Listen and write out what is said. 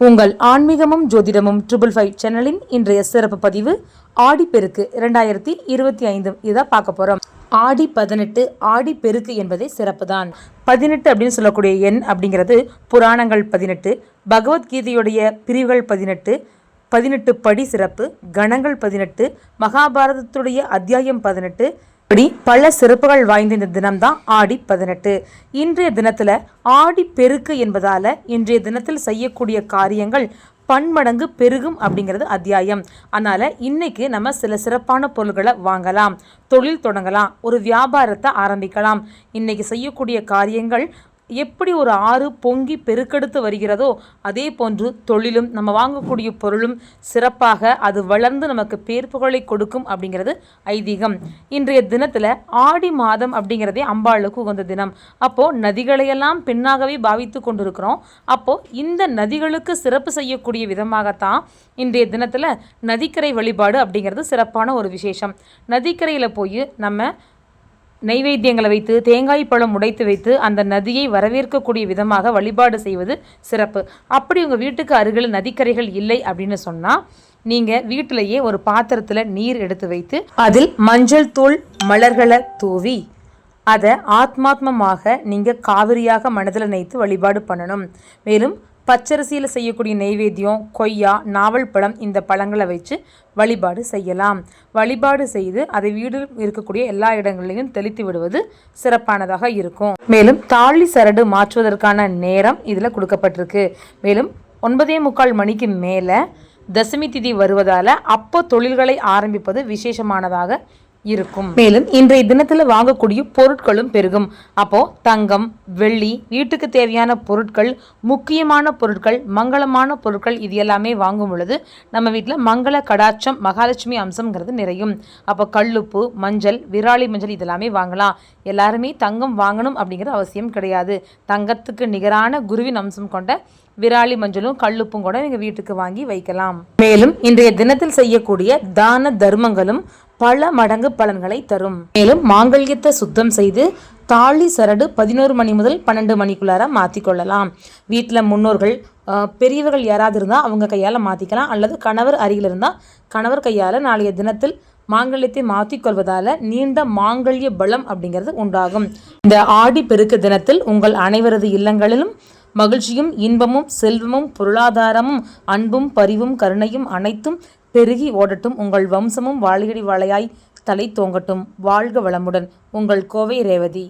உங்கள் ஆன்மீகமும் ஜோதிடமும் triple five சேனலின் இன்றைய சிறப்பு பதிவு ஆடிப்பெருக்கு இரண்டாயிரத்தி இருபத்தி ஐந்து இதை பார்க்க போகிறோம் ஆடி பதினெட்டு ஆடி பெருக்கு என்பதே சிறப்பு தான் பதினெட்டு அப்படின்னு சொல்லக்கூடிய எண் அப்படிங்கிறது புராணங்கள் பதினெட்டு பகவத்கீதையுடைய பிரிவுகள் பதினெட்டு பதினெட்டு படி சிறப்பு கணங்கள் பதினெட்டு மகாபாரதத்துடைய அத்தியாயம் பதினெட்டு இப்படி பல சிறப்புகள் வாய்ந்த இந்த தினம்தான் ஆடி பதினெட்டு. இன்றைய தினத்தில் ஆடி பெருக்கு என்பதால் இன்றைய தினத்தில் செய்யக்கூடிய காரியங்கள் பன்மடங்கு பெருகும் அப்படிங்கிறது அத்தியாயம். அதனால் இன்றைக்கி நம்ம சில சிறப்பான பொருள்களை வாங்கலாம் தொழில் தொடங்கலாம் ஒரு வியாபாரத்தை ஆரம்பிக்கலாம். இன்றைக்கி செய்யக்கூடிய காரியங்கள் எப்படி ஒரு ஆறு பொங்கி பெருக்கெடுத்து வருகிறதோ அதே போன்று தொழிலும் நம்ம வாங்கக்கூடிய பொருளும் சிறப்பாக அது வளர்ந்து நமக்கு பேர்ப்புகளை கொடுக்கும் அப்படிங்கிறது ஐதீகம். இன்றைய தினத்தில் ஆடி மாதம் அப்படிங்கிறதே அம்பாளுக்கு உகந்த தினம். அப்போது நதிகளையெல்லாம் பெண்ணாகவே பாவித்து கொண்டிருக்கிறோம். அப்போது இந்த நதிகளுக்கு சிறப்பு செய்யக்கூடிய விதமாகத்தான் இன்றைய தினத்தில் நதிக்கரை வழிபாடு அப்படிங்கிறது சிறப்பான ஒரு விசேஷம். நதிக்கரையில் போய் நம்ம நைவேத்தியங்களை வைத்து தேங்காய் பழம் உடைத்து வைத்து அந்த நதியை வரவேற்கக்கூடிய விதமாக வழிபாடு செய்வது சிறப்பு. அப்படி உங்கள் வீட்டுக்கு அருகில் நதிக்கரைகள் இல்லை அப்படின்னு சொன்னால் நீங்கள் வீட்டிலேயே ஒரு பாத்திரத்தில் நீர் எடுத்து வைத்து அதில் மஞ்சள் தூள் மலர்களை தூவி அதை ஆத்மாத்மமாக நீங்கள் காவிரியாக மனதில் நினைத்து வழிபாடு பண்ணணும். மேலும் பச்சரிசியில் செய்யக்கூடிய நெய்வேத்தியம் கொய்யா நாவல் பழம் இந்த பழங்களை வச்சு வழிபாடு செய்யலாம். வழிபாடு செய்து அதை வீடு இருக்கக்கூடிய எல்லா இடங்களிலையும் தெளித்து விடுவது சிறப்பானதாக இருக்கும். மேலும் தாலி சரடு மாற்றுவதற்கான நேரம் இதில் கொடுக்கப்பட்டிருக்கு. மேலும் ஒன்பதே முக்கால் மணிக்கு மேலே தசமி திதி வருவதால் அப்போ தொழில்களை ஆரம்பிப்பது விசேஷமானதாக இருக்கும். மேலும் இன்றைய தினத்தில் வாங்கக்கூடிய பொருட்களும் பெருகும். அப்போ தங்கம் வெள்ளி வீட்டுக்கு தேவையான பொருட்கள் முக்கியமான பொருட்கள் மங்களமான பொருட்கள் இது எல்லாமே வாங்கும் பொழுது நம்ம வீட்டில் மங்கள கடாட்சம் மகாலட்சுமி அம்சம்ங்கிறது நிறையும். அப்போ கல்லுப்பு மஞ்சள் விராலி மஞ்சள் இதெல்லாமே வாங்கலாம். எல்லாருமே தங்கம் வாங்கணும் அப்படிங்கிற அவசியம் கிடையாது. தங்கத்துக்கு நிகரான குருவின் அம்சம் கொண்ட விராலி மஞ்சளும் கல்லுப்பும் கூட எங்கள் வீட்டுக்கு வாங்கி வைக்கலாம். மேலும் இன்றைய தினத்தில் செய்யக்கூடிய தான தர்மங்களும் பல மடங்கு பலன்களை தரும். மேலும் மாங்கல்யத்தை சுத்தம் செய்து தாலி சரடு பதினோரு மணி முதல் பன்னெண்டு மணிக்குள்ளார மாற்றிக்கொள்ளலாம் வீட்டில் முன்னோர்கள் பெரியவர்கள் யாராவது இருந்தால் அவங்க கையால் மாற்றிக்கலாம் அல்லது கணவர் அருகில் இருந்தால் கணவர் கையால் நாளைய தினத்தில் மாங்கல்யத்தை மாற்றிக்கொள்வதால் நீண்ட மாங்கல்ய பலம் அப்படிங்கிறது உண்டாகும். இந்த ஆடி பெருக்க தினத்தில் உங்கள் அனைவரது இல்லங்களிலும் மகிழ்ச்சியும் இன்பமும் செல்வமும் பொருளாதாரமும் அன்பும் பரிவும் கருணையும் அனைத்தும் பெருகி ஓடட்டும். உங்கள் வம்சமும் வாழையடி வாழையாய் தலை தோங்கட்டும். வாழ்க வளமுடன். உங்கள் கோவை ரேவதி.